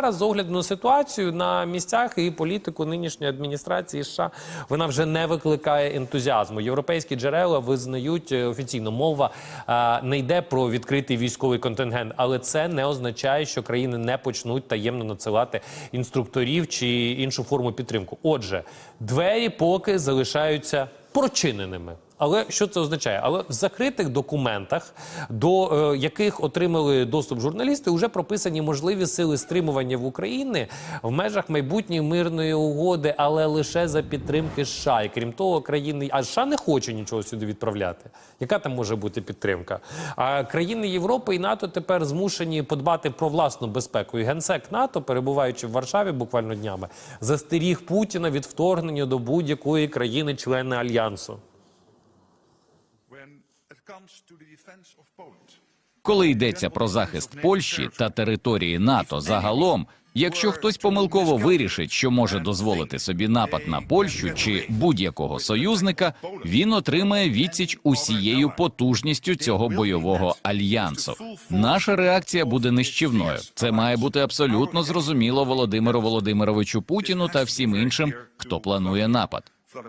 зараз, з огляду на ситуацію на місцях і політику нинішньої адміністрації США, вона вже не викликає ентузіазму. Європейські джерела визнають е, офіційно мова е, не йде про відкритий військовий контингент, але це не означає, що країни не почнуть таємно надсилати інструкторів чи іншу форму підтримку. Отже, двері поки залишаються прочиненими. Але що це означає? Але в закритих документах, до е, яких отримали доступ журналісти, вже прописані можливі сили стримування в Україні в межах майбутньої мирної угоди, але лише за підтримки США. І крім того, країни а США не хоче нічого сюди відправляти. Яка там може бути підтримка? А країни Європи і НАТО тепер змушені подбати про власну безпеку. І генсек НАТО, перебуваючи в Варшаві буквально днями, застеріг Путіна від вторгнення до будь-якої країни-члени альянсу. Коли йдеться про захист Польщі та території НАТО загалом, якщо хтось помилково вирішить, що може дозволити собі напад на Польщу чи будь-якого союзника, він отримає відсіч усією потужністю цього бойового альянсу. Наша реакція буде нищівною. Це має бути абсолютно зрозуміло Володимиру Володимировичу Путіну та всім іншим, хто планує напад.